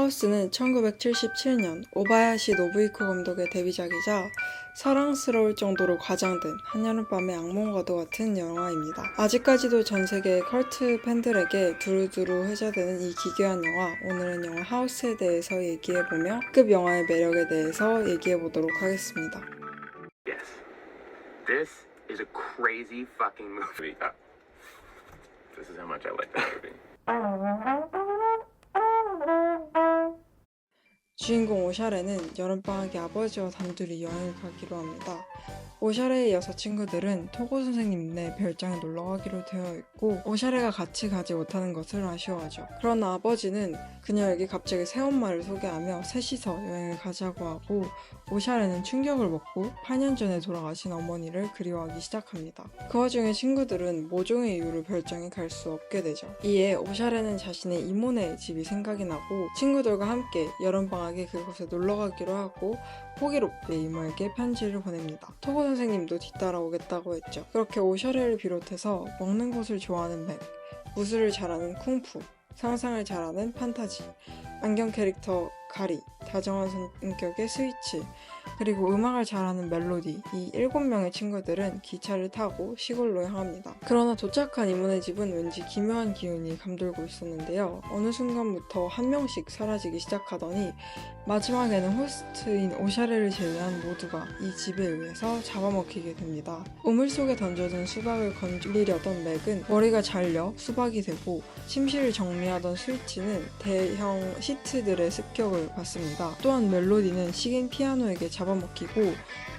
하우스는 1977년 오바야시 노부이코 감독의 데뷔작이자 사랑스러울 정도로 과장된 한여름밤의 악몽과도 같은 영화입니다. 아직까지도 전 세계 컬트 팬들에게 두루두루 회자되는 이 기괴한 영화, 오늘은 영화 하우스에 대해서 얘기해보며 급 영화의 매력에 대해서 얘기해보도록 하겠습니다. Yes. This is a crazy fucking movie. Uh, this is how much I like that movie. 주인공 오샤레는 여름방학에 아버지와 단둘이 여행을 가기로 합니다. 오샤레의 여섯 친구들은 토고 선생님네 별장에 놀러 가기로 되어 있고 오샤레가 같이 가지 못하는 것을 아쉬워하죠. 그러나 아버지는 그녀에게 갑자기 새엄마를 소개하며 셋이서 여행을 가자고 하고 오샤레는 충격을 먹고 8년 전에 돌아가신 어머니를 그리워하기 시작합니다. 그 와중에 친구들은 모종의 이유로 별장에 갈 수 없게 되죠. 이에 오샤레는 자신의 이모네 집이 생각이 나고 친구들과 함께 여름방학 에 그곳에 놀러 가기로 하고 호기롭게 이모에게 편지를 보냅니다. 토고 선생님도 뒤따라오겠다고 했죠. 그렇게 오샤레를 비롯해서 먹는 것을 좋아하는 맥, 무술을 잘하는 쿵푸, 상상을 잘하는 판타지, 안경 캐릭터 가리, 다정한 성격의 스위치, 그리고 음악을 잘하는 멜로디 이 일곱 명의 친구들은 기차를 타고 시골로 향합니다. 그러나 도착한 이모네 집은 왠지 기묘한 기운이 감돌고 있었는데요. 어느 순간부터 한 명씩 사라지기 시작하더니 마지막에는 호스트인 오샤레를 제외한 모두가 이 집에 의해서 잡아먹히게 됩니다. 우물 속에 던져둔 수박을 건리려던 맥은 머리가 잘려 수박이 되고 침실을 정리하던 스위치는 대형 시트들의 습격을 받습니다. 또한 멜로디는 식인 피아노에게 잡아먹히고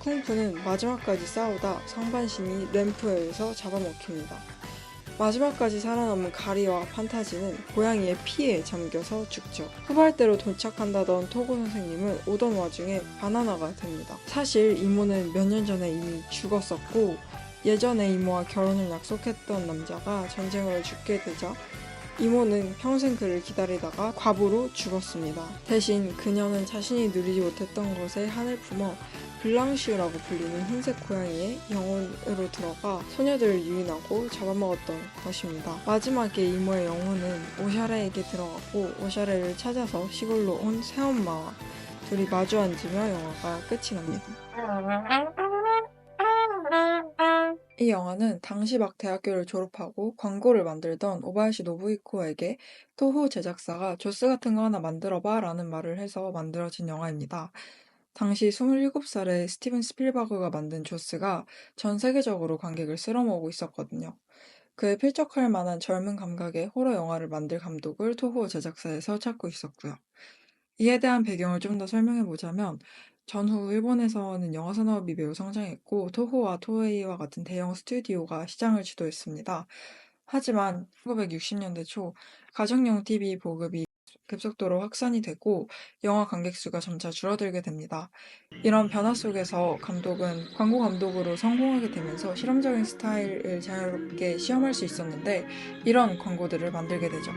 쿵푸는 마지막까지 싸우다 상반신이 램프에 의해서 잡아먹힙니다. 마지막까지 살아남은 가리와 판타지는 고양이의 피에 잠겨서 죽죠. 후발대로 도착한다던 토고 선생님은 오던 와중에 바나나가 됩니다. 사실 이모는 몇 년 전에 이미 죽었었고 예전에 이모와 결혼을 약속했던 남자가 전쟁으로 죽게 되자 이모는 평생 그를 기다리다가 과부로 죽었습니다. 대신 그녀는 자신이 누리지 못했던 것에 한을 품어 블랑슈라고 불리는 흰색 고양이의 영혼으로 들어가 소녀들을 유인하고 잡아먹었던 것입니다. 마지막에 이모의 영혼은 오샤레에게 들어가고 오샤레를 찾아서 시골로 온 새엄마와 둘이 마주 앉으며 영화가 끝이 납니다. 이 영화는 당시 막 대학교를 졸업하고 광고를 만들던 오바야시 노부이코에게 토호 제작사가 조스 같은 거 하나 만들어봐 라는 말을 해서 만들어진 영화입니다. 당시 27살의 스티븐 스필버그가 만든 조스가 전 세계적으로 관객을 쓸어모으고 있었거든요. 그에 필적할 만한 젊은 감각의 호러 영화를 만들 감독을 토호 제작사에서 찾고 있었고요. 이에 대한 배경을 좀 더 설명해 보자면 전후 일본에서는 영화 산업이 매우 성장했고 토호와 토에이와 같은 대형 스튜디오가 시장을 주도했습니다. 하지만 1960년대 초 가정용 TV 보급이 급속도로 확산이 되고 영화 관객 수가 점차 줄어들게 됩니다. 이런 변화 속에서 감독은 광고 감독으로 성공하게 되면서 실험적인 스타일을 자유롭게 시험할 수 있었는데 이런 광고들을 만들게 되죠.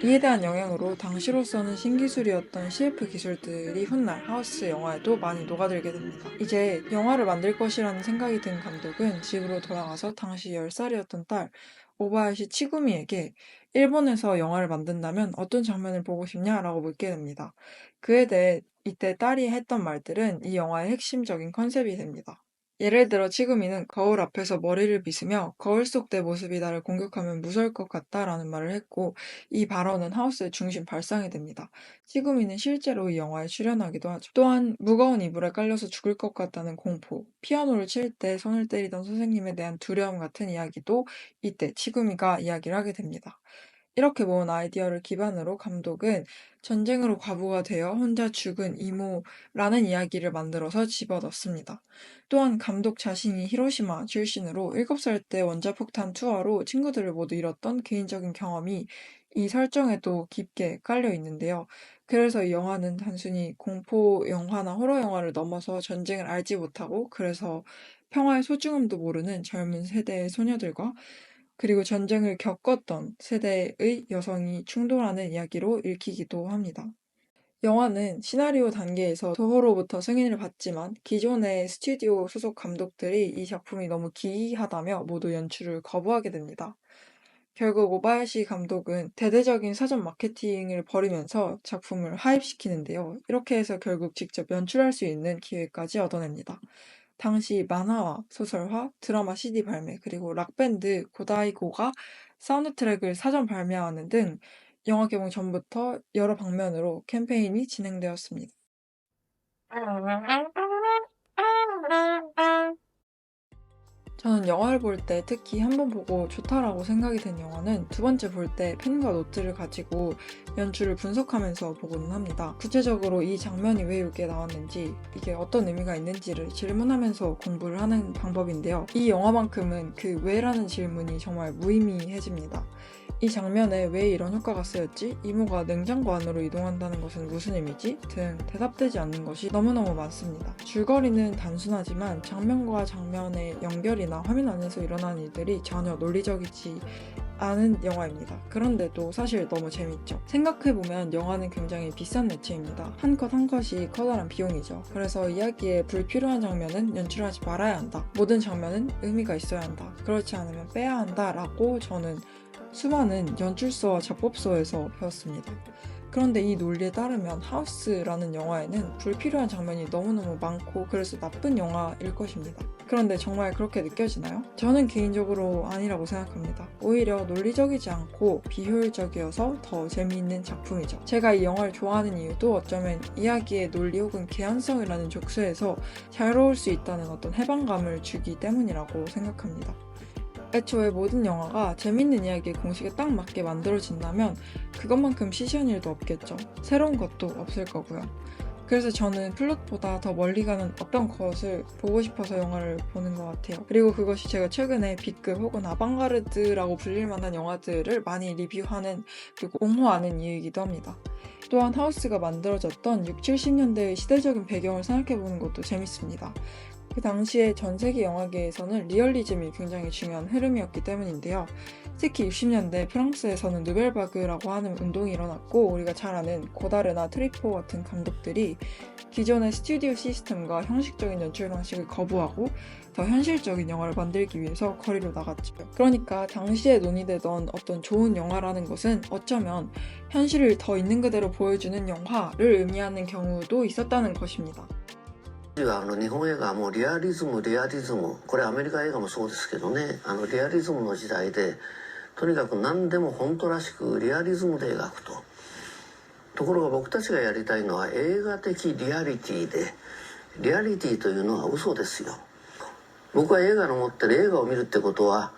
이에 대한 영향으로 당시로서는 신기술이었던 CF 기술들이 훗날 하우스 영화에도 많이 녹아들게 됩니다. 이제 영화를 만들 것이라는 생각이 든 감독은 집으로 돌아가서 당시 10살이었던 딸 오바야시 치구미에게 일본에서 영화를 만든다면 어떤 장면을 보고 싶냐라고 묻게 됩니다. 그에 대해 이때 딸이 했던 말들은 이 영화의 핵심적인 컨셉이 됩니다. 예를 들어 치구미는 거울 앞에서 머리를 빗으며 거울 속 내 모습이 나를 공격하면 무서울 것 같다라는 말을 했고 이 발언은 하우스의 중심 발상이 됩니다. 치구미는 실제로 이 영화에 출연하기도 하죠. 또한 무거운 이불에 깔려서 죽을 것 같다는 공포, 피아노를 칠 때 손을 때리던 선생님에 대한 두려움 같은 이야기도 이때 치구미가 이야기를 하게 됩니다. 이렇게 모은 아이디어를 기반으로 감독은 전쟁으로 과부가 되어 혼자 죽은 이모라는 이야기를 만들어서 집어넣습니다. 또한 감독 자신이 히로시마 출신으로 7살 때 원자폭탄 투하로 친구들을 모두 잃었던 개인적인 경험이 이 설정에도 깊게 깔려 있는데요. 그래서 이 영화는 단순히 공포 영화나 호러 영화를 넘어서 전쟁을 알지 못하고 그래서 평화의 소중함도 모르는 젊은 세대의 소녀들과 그리고 전쟁을 겪었던 세대의 여성이 충돌하는 이야기로 읽히기도 합니다. 영화는 시나리오 단계에서 도호로부터 승인을 받지만 기존의 스튜디오 소속 감독들이 이 작품이 너무 기이하다며 모두 연출을 거부하게 됩니다. 결국 오바야시 감독은 대대적인 사전 마케팅을 벌이면서 작품을 하입시키는데요. 이렇게 해서 결국 직접 연출할 수 있는 기회까지 얻어냅니다. 당시 만화와 소설화, 드라마 CD 발매, 그리고 락밴드 고다이고가 사운드 트랙을 사전 발매하는 등 영화 개봉 전부터 여러 방면으로 캠페인이 진행되었습니다. 저는 영화를 볼 때 특히 한 번 보고 좋다라고 생각이 된 영화는 두 번째 볼 때 펜과 노트를 가지고 연출을 분석하면서 보고는 합니다. 구체적으로 이 장면이 왜 여기에 나왔는지, 이게 어떤 의미가 있는지를 질문하면서 공부를 하는 방법인데요. 이 영화만큼은 그 왜라는 질문이 정말 무의미해집니다. 이 장면에 왜 이런 효과가 쓰였지? 이모가 냉장고 안으로 이동한다는 것은 무슨 의미지? 등 대답되지 않는 것이 너무너무 많습니다. 줄거리는 단순하지만 장면과 장면의 연결이나 화면 안에서 일어나는 일들이 전혀 논리적이지 않은 영화입니다. 그런데도 사실 너무 재밌죠. 생각해보면 영화는 굉장히 비싼 매체입니다. 한 컷 한 컷이 커다란 비용이죠. 그래서 이야기에 불필요한 장면은 연출하지 말아야 한다. 모든 장면은 의미가 있어야 한다. 그렇지 않으면 빼야 한다. 라고 저는 수많은 연출서와 작법서에서 배웠습니다. 그런데 이 논리에 따르면 하우스라는 영화에는 불필요한 장면이 너무너무 많고 그래서 나쁜 영화일 것입니다. 그런데 정말 그렇게 느껴지나요? 저는 개인적으로 아니라고 생각합니다. 오히려 논리적이지 않고 비효율적이어서 더 재미있는 작품이죠. 제가 이 영화를 좋아하는 이유도 어쩌면 이야기의 논리 혹은 개연성이라는 족수에서 자유로울 수 있다는 어떤 해방감을 주기 때문이라고 생각합니다. 애초에 모든 영화가 재밌는 이야기의 공식에 딱 맞게 만들어진다면 그것만큼 시시한 일도 없겠죠. 새로운 것도 없을 거고요. 그래서 저는 플롯보다 더 멀리 가는 어떤 것을 보고 싶어서 영화를 보는 것 같아요. 그리고 그것이 제가 최근에 B급 혹은 아방가르드라고 불릴 만한 영화들을 많이 리뷰하는 그리고 옹호하는 이유이기도 합니다. 또한 하우스가 만들어졌던 6, 70년대의 시대적인 배경을 생각해보는 것도 재밌습니다. 그 당시에 전 세계 영화계에서는 리얼리즘이 굉장히 중요한 흐름이었기 때문인데요. 특히 60년대 프랑스에서는 누벨바그라고 하는 운동이 일어났고 우리가 잘 아는 고다르나 트리포 같은 감독들이 기존의 스튜디오 시스템과 형식적인 연출 방식을 거부하고 더 현실적인 영화를 만들기 위해서 거리로 나갔죠. 그러니까 당시에 논의되던 어떤 좋은 영화라는 것은 어쩌면 현실을 더 있는 그대로 보여주는 영화를 의미하는 경우도 있었다는 것입니다. あの日本映画はもうリアリズムリアリズムこれアメリカ映画もそうですけどねあのリアリズムの時代でとにかく何でも本当らしくリアリズムで描くと。ところが僕たちがやりたいのは映画的リアリティでリアリティというのは嘘ですよ。僕は映画の持ってる映画を見るってことは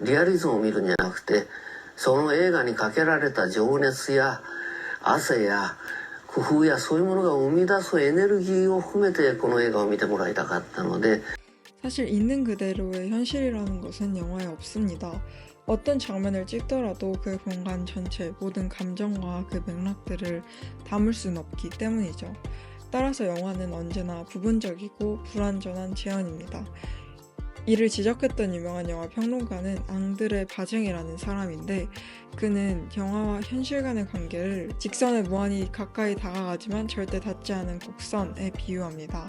リアリズムを見るんじゃなくてその映画にかけられた情熱や汗や工夫やそういうものが生み出すエネルギーを含めてこの映画を見てもらいたかったので 사실 있는 그대로의 현실이라는 것은 영화에 없습니다. 어떤 장면을 찍더라도 그 공간 전체 모든 감정과 그 맥락들을 담을 수는 없기 때문이죠. 따라서 영화는 언제나 부분적이고 불완전한 제안입니다. 이를 지적했던 유명한 영화 평론가는 앙드레 바쟁이라는 사람인데 그는 영화와 현실 간의 관계를 직선에 무한히 가까이 다가가지만 절대 닿지 않은 곡선에 비유합니다.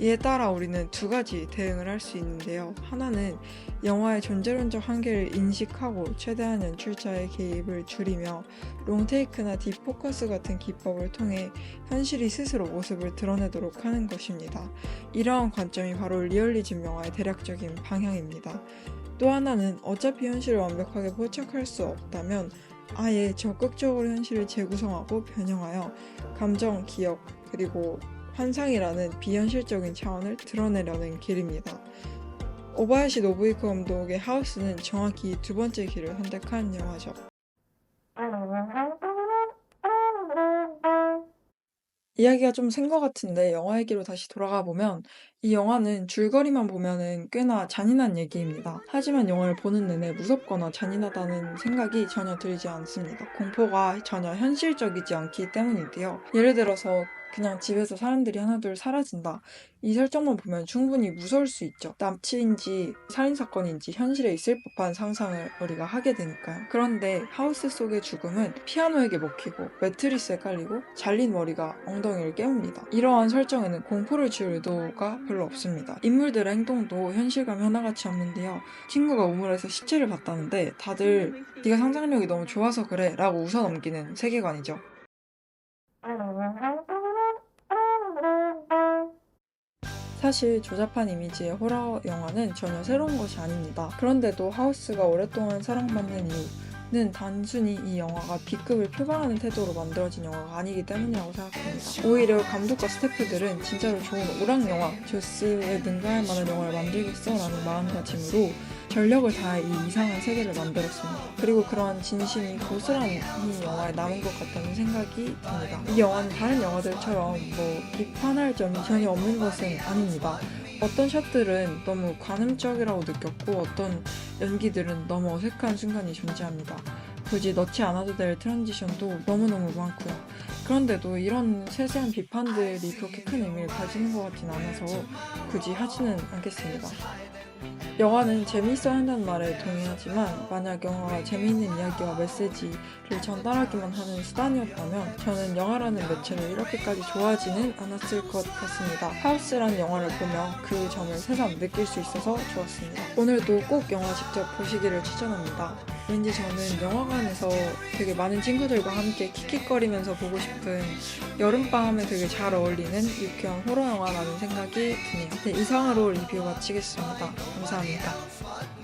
이에 따라 우리는 두 가지 대응을 할 수 있는데요. 하나는 영화의 존재론적 한계를 인식하고 최대한 연출자의 개입을 줄이며 롱테이크나 딥포커스 같은 기법을 통해 현실이 스스로 모습을 드러내도록 하는 것입니다. 이러한 관점이 바로 리얼리즘 영화의 대략적인 방향입니다. 또 하나는 어차피 현실을 완벽하게 포착할 수 없다면 아예 적극적으로 현실을 재구성하고 변형하여 감정, 기억, 그리고 환상이라는 비현실적인 차원을 드러내려는 길입니다. 오바야시 노부이코 감독의 하우스는 정확히 두 번째 길을 선택한 영화죠. 이야기가 좀 센 것 같은데 영화 얘기로 다시 돌아가 보면 이 영화는 줄거리만 보면은 꽤나 잔인한 얘기입니다. 하지만 영화를 보는 내내 무섭거나 잔인하다는 생각이 전혀 들지 않습니다. 공포가 전혀 현실적이지 않기 때문인데요. 예를 들어서 그냥 집에서 사람들이 하나둘 사라진다. 이 설정만 보면 충분히 무서울 수 있죠. 납치인지 살인사건인지 현실에 있을 법한 상상을 우리가 하게 되니까요. 그런데 하우스 속의 죽음은 피아노에게 먹히고 매트리스에 깔리고 잘린 머리가 엉덩이를 깨웁니다. 이러한 설정에는 공포를 줄 의도가 별로 없습니다. 인물들의 행동도 현실감 하나같이 없는데요. 친구가 우물에서 시체를 봤다는데 다들 네가 상상력이 너무 좋아서 그래 라고 웃어넘기는 세계관이죠. 사실 조잡한 이미지의 호러 영화는 전혀 새로운 것이 아닙니다. 그런데도 하우스가 오랫동안 사랑받는 이유 는 단순히 이 영화가 B급을 표방하는 태도로 만들어진 영화가 아니기 때문이라고 생각합니다. 오히려 감독과 스태프들은 진짜로 좋은 오락 영화, 조스에 능가할 만한 영화를 만들겠어 라는 마음가짐으로 전력을 다해 이 이상한 세계를 만들었습니다. 그리고 그러한 진심이 고스란히 이 영화에 남은 것 같다는 생각이 듭니다. 이 영화는 다른 영화들처럼 뭐 비판할 점이 전혀 없는 것은 아닙니다. 어떤 샷들은 너무 관음적이라고 느꼈고 어떤 연기들은 너무 어색한 순간이 존재합니다. 굳이 넣지 않아도 될 트랜지션도 너무너무 많고요. 그런데도 이런 세세한 비판들이 그렇게 큰 의미를 가지는 것 같진 않아서 굳이 하지는 않겠습니다. 영화는 재미있어야 한다는 말에 동의하지만 만약 영화가 재미있는 이야기와 메시지를 전달하기만 하는 수단이었다면 저는 영화라는 매체를 이렇게까지 좋아하지는 않았을 것 같습니다. 하우스라는 영화를 보며 그 점을 새삼 느낄 수 있어서 좋았습니다. 오늘도 꼭 영화 직접 보시기를 추천합니다. 왠지 저는 영화관에서 되게 많은 친구들과 함께 킥킥거리면서 보고 싶은 여름밤에 되게 잘 어울리는 유쾌한 호러 영화라는 생각이 드네요. 네, 이상으로 리뷰 마치겠습니다. 감사합니다.